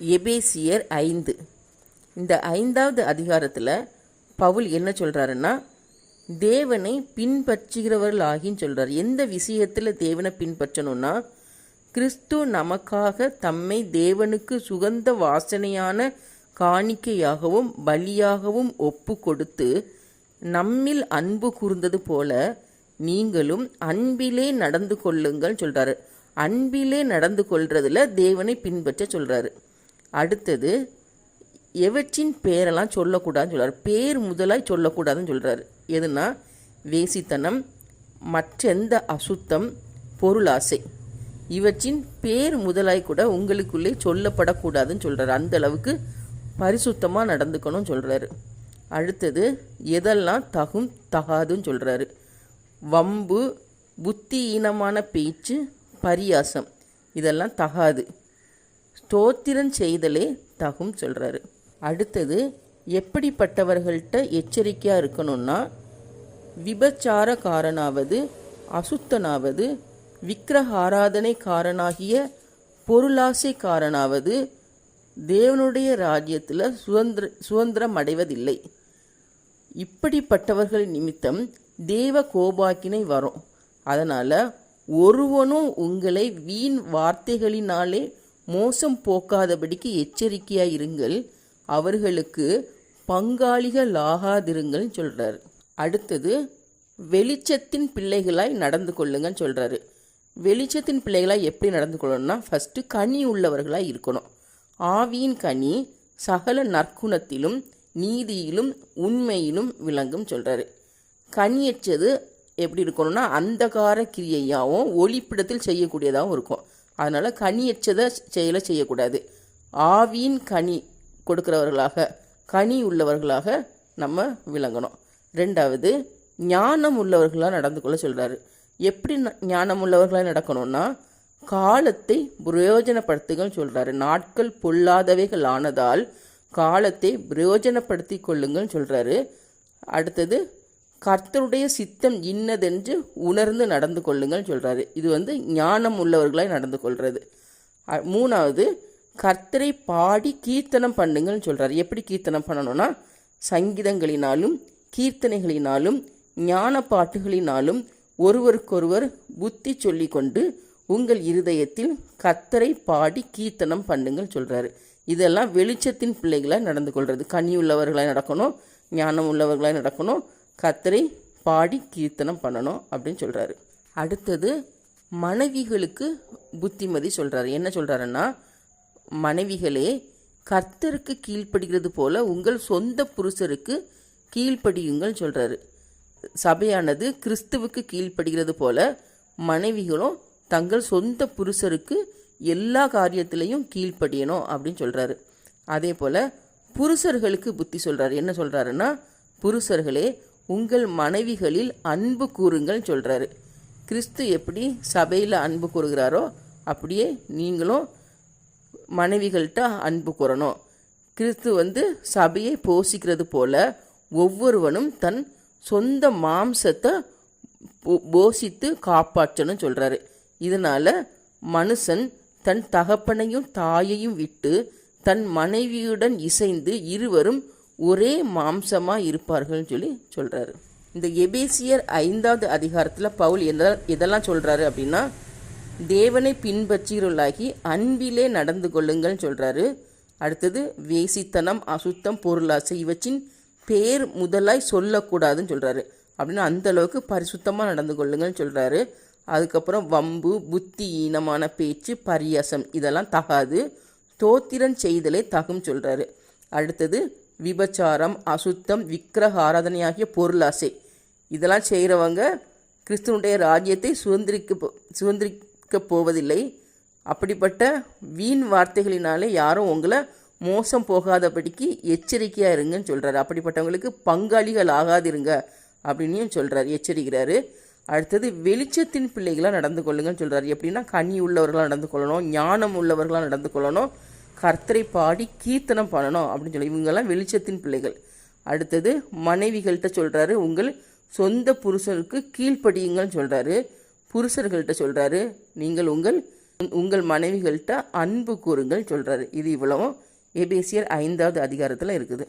எபேசியர் ஐந்து. இந்த ஐந்தாவது அதிகாரத்தில் பவுல் என்ன சொல்கிறாருன்னா தேவனை பின்பற்றுகிறவர்கள் ஆகின்னு சொல்கிறார் எந்த விஷயத்தில் தேவனை பின்பற்றணும்னா கிறிஸ்து நமக்காக தம்மை தேவனுக்கு சுகந்த வாசனையான காணிக்கையாகவும் பலியாகவும் ஒப்பு கொடுத்து நம்மில் அன்பு கூர்ந்தது போல நீங்களும் அன்பிலே நடந்து கொள்ளுங்கள் சொல்கிறாரு அன்பிலே நடந்து கொள்றதுல தேவனை பின்பற்ற சொல்கிறாரு அடுத்தது எவற்றின் பேரெல்லாம் சொல்லக்கூடாதுன்னு சொல்கிறார் பேர் முதலாய் சொல்லக்கூடாதுன்னு சொல்கிறார் எதுனா வேசித்தனம் மற்றெந்த அசுத்தம் பொருளாசை. இவற்றின் பேர் முதலாய் கூட உங்களுக்குள்ளே சொல்லப்படக்கூடாதுன்னு சொல்கிறார் அந்த அளவுக்கு பரிசுத்தமாக நடந்துக்கணும்னு சொல்கிறாரு அடுத்தது எதெல்லாம் தகும் தகாதுன்னு சொல்கிறாரு வம்பு புத்தியீனமான பேச்சு பரியாசம். இதெல்லாம் தகாது. ஸ்தோத்திரம் செய்தலே தகும் சொல்கிறாரு அடுத்தது எப்படிப்பட்டவர்கள்ட்ட எச்சரிக்கையாக இருக்கணும்னா விபச்சாரக்காரனாவது அசுத்தனாவது விக்கிரகாராதனைக்காரனாகிய பொருளாசைக்காரனாவது தேவனுடைய ராஜ்யத்தில் சுதந்திர சுதந்திரம் அடைவதில்லை இப்படிப்பட்டவர்கள் நிமித்தம் தேவ கோபாக்கினை வரும். அதனால் ஒருவனும் உங்களை வீண் வார்த்தைகளினாலே மோசம் போக்காதபடிக்கு எச்சரிக்கையாக இருங்கள். அவர்களுக்கு பங்காளிகளாகாதிருங்கள் சொல்கிறார் அடுத்தது வெளிச்சத்தின் பிள்ளைகளாய் நடந்து கொள்ளுங்கன்னு சொல்கிறாரு வெளிச்சத்தின் பிள்ளைகளாக எப்படி நடந்து கொள்ளணும்னா ஃபஸ்ட்டு கனி உள்ளவர்களாக இருக்கணும். ஆவியின் கனி சகல நற்குணத்திலும் நீதியிலும் உண்மையிலும் விளங்கும் சொல்கிறாரு கனியச்சது எப்படி இருக்கணும்னா அந்தகார கிரியையாகவும் ஒளிப்பிடத்தில் செய்யக்கூடியதாகவும் இருக்கும். அதனால் கனியற்றதை செயலை செய்யக்கூடாது. ஆவியின் கனி கொடுக்கிறவர்களாக கனி உள்ளவர்களாக நம்ம விளங்கணும். ரெண்டாவது ஞானம் உள்ளவர்களாக நடந்து கொள்ள சொல்கிறாரு எப்படி ஞானம் உள்ளவர்களாக நடக்கணும்னா காலத்தை பிரயோஜனப்படுத்துங்கள் சொல்கிறாரு நாட்கள் பொல்லாதவைகள் ஆனதால் காலத்தை பிரயோஜனப்படுத்தி கொள்ளுங்கள் சொல்கிறாரு அடுத்தது கர்த்தருடைய சித்தம் இன்னதென்று உணர்ந்து நடந்து கொள்ளுங்கள் சொல்கிறாரு இது வந்து ஞானம் உள்ளவர்களாய் நடந்து கொள்கிறது மூணாவது கர்த்தரை பாடி கீர்த்தனம் பண்ணுங்கள்னு சொல்கிறாரு எப்படி கீர்த்தனம் பண்ணணும்னா சங்கீதங்களினாலும் கீர்த்தனைகளினாலும் ஞான பாட்டுகளினாலும் ஒருவருக்கொருவர் புத்தி சொல்லிக்கொண்டு உங்கள் இருதயத்தில் கர்த்தரை பாடி கீர்த்தனம் பண்ணுங்கள் சொல்கிறாரு இதெல்லாம் வெளிச்சத்தின் பிள்ளைகளாக நடந்து கொள்வது கனி உள்ளவர்களாக நடக்கணும் ஞானம் உள்ளவர்களாக நடக்கணும் கத்தரை பாடி கீர்த்தனம் பண்ணணும் அப்படின்னு சொல்கிறாரு அடுத்தது மனைவிகளுக்கு புத்திமதி சொல்கிறாரு என்ன சொல்கிறாருன்னா மனைவிகளே கர்த்தருக்கு கீழ்ப்படுகிறது போல உங்கள் சொந்த புருஷருக்கு கீழ்ப்படியுங்கள் சொல்கிறாரு சபையானது கிறிஸ்துவுக்கு கீழ்ப்படுகிறது போல மனைவிகளும் தங்கள் சொந்த புருஷருக்கு எல்லா காரியத்திலையும் கீழ்ப்படியணும் அப்படின்னு சொல்கிறாரு அதே போல் புருஷர்களுக்கு புத்தி சொல்கிறாரு என்ன சொல்கிறாருன்னா புருஷர்களே உங்கள் மனைவிகளில் அன்பு கூறுங்கள் சொல்கிறாரு கிறிஸ்து எப்படி சபையில் அன்பு கூறுகிறாரோ அப்படியே நீங்களும் மனைவிகள்கிட்ட அன்பு கூறணும். கிறிஸ்து வந்து சபையை போஷிக்கிறது போல ஒவ்வொருவனும் தன் சொந்த மாம்சத்தை போ- போஷித்து காப்பாற்றணும் சொல்கிறாரு இதனால் மனுஷன் தன் தகப்பனையும் தாயையும் விட்டு தன் மனைவியுடன் இசைந்து இருவரும் ஒரே மாம்சமாக இருப்பார்கள்னு சொல்லி சொல்கிறாரு இந்த எபேசியர் ஐந்தாவது அதிகாரத்தில் பவுல் எதை எதெல்லாம் சொல்கிறாரு அப்படின்னா தேவனை பின்பற்றுகிறவர்களாகி அன்பிலே நடந்து கொள்ளுங்கள்னு சொல்கிறாரு அடுத்தது வேசித்தனம் அசுத்தம் பொருளாசை இவற்றின் பேர் முதலாய் சொல்லக்கூடாதுன்னு சொல்கிறாரு அப்படின்னா அந்த அளவுக்கு பரிசுத்தமாக நடந்து கொள்ளுங்கள்னு சொல்கிறாரு அதுக்கப்புறம் வம்பு புத்தி ஈனமான பேச்சு பரியாசம் இதெல்லாம் தகாது. தோத்திரன் செய்தலே தகும் சொல்கிறாரு அடுத்தது விபச்சாரம் அசுத்தம் விக்கிரக ஆராதனையாகிய பொருளாசை. இதெல்லாம் செய்கிறவங்க கிறிஸ்துவனுடைய ராஜ்யத்தை சுதந்திரிக்க போ- சுதந்திரிக்க போவதில்லை. அப்படிப்பட்ட வீண் வார்த்தைகளினாலே யாரும் உங்களை மோசம் போகாதபடிக்கு எச்சரிக்கையாக இருங்கன்னு சொல்கிறாரு அப்படிப்பட்டவங்களுக்கு பங்காளிகள் ஆகாதிருங்க அப்படின்னு சொல்கிறார் எச்சரிக்கிறாரு. அடுத்தது வெளிச்சத்தின் பிள்ளைகளாக நடந்து கொள்ளுங்கன்னு சொல்கிறாரு எப்படின்னா கனி உள்ளவர்களாக நடந்து கொள்ளணும் ஞானம் உள்ளவர்களாக நடந்து கொள்ளணும். கர்த்தரை பாடி கீர்த்தனம் பண்ணணும் அப்படின்னு சொல்லி. இவங்கெல்லாம் வெளிச்சத்தின் பிள்ளைகள். அடுத்தது மனைவிகள்கிட்ட சொல்கிறாரு உங்கள் சொந்த புருஷனுக்கு கீழ்ப்படியுங்கள்னு சொல்கிறாரு புருஷர்கள்ட்ட சொல்கிறாரு நீங்கள் உங்கள் உங்கள் மனைவிகள்கிட்ட அன்பு கூறுங்கள் சொல்கிறாரு இது இவ்வளவும். எபேசியர் ஐந்தாவது அதிகாரத்தில் இருக்குது.